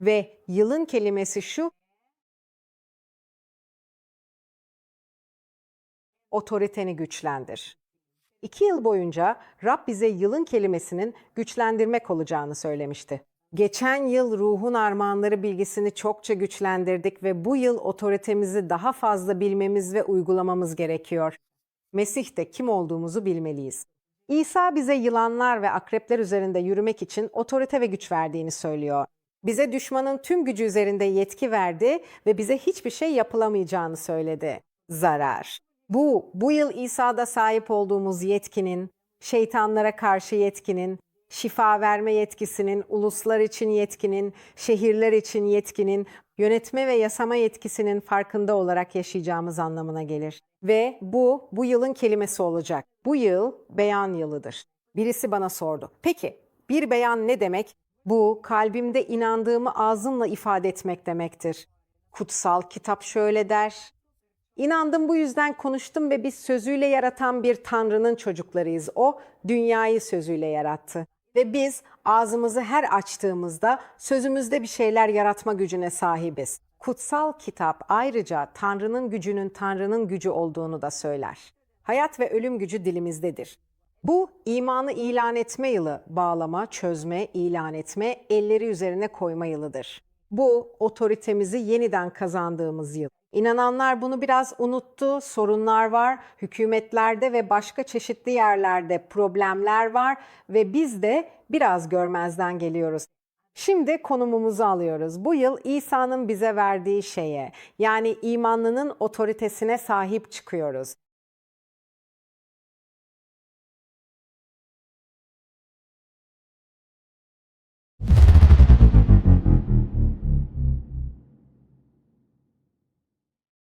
Ve yılın kelimesi şu, otoriteni güçlendir. İki yıl boyunca Rab bize yılın kelimesinin güçlendirmek olacağını söylemişti. Geçen yıl ruhun armağanları bilgisini çokça güçlendirdik ve bu yıl otoritemizi daha fazla bilmemiz ve uygulamamız gerekiyor. Mesih'te kim olduğumuzu bilmeliyiz. İsa bize yılanlar ve akrepler üzerinde yürümek için otorite ve güç verdiğini söylüyor. Bize düşmanın tüm gücü üzerinde yetki verdi ve bize hiçbir şey yapılamayacağını söyledi. Zarar. Bu, bu yıl İsa'da sahip olduğumuz yetkinin, şeytanlara karşı yetkinin, şifa verme yetkisinin, uluslar için yetkinin, şehirler için yetkinin, yönetme ve yasama yetkisinin farkında olarak yaşayacağımız anlamına gelir. Ve bu, bu yılın kelimesi olacak. Bu yıl beyan yılıdır. Birisi bana sordu. Peki, bir beyan ne demek? Bu, kalbimde inandığımı ağzımla ifade etmek demektir. Kutsal kitap şöyle der, İnandım bu yüzden konuştum ve biz sözüyle yaratan bir Tanrı'nın çocuklarıyız. O dünyayı sözüyle yarattı. Ve biz ağzımızı her açtığımızda sözümüzde bir şeyler yaratma gücüne sahibiz. Kutsal kitap ayrıca Tanrı'nın gücünün Tanrı'nın gücü olduğunu da söyler. Hayat ve ölüm gücü dilimizdedir. Bu imanı ilan etme yılı, bağlama, çözme, ilan etme, elleri üzerine koyma yılıdır. Bu otoritemizi yeniden kazandığımız yıl. İnananlar bunu biraz unuttu. Sorunlar var. Hükümetlerde ve başka çeşitli yerlerde problemler var ve biz de biraz görmezden geliyoruz. Şimdi konumumuzu alıyoruz. Bu yıl İsa'nın bize verdiği şeye, yani imanlının otoritesine sahip çıkıyoruz.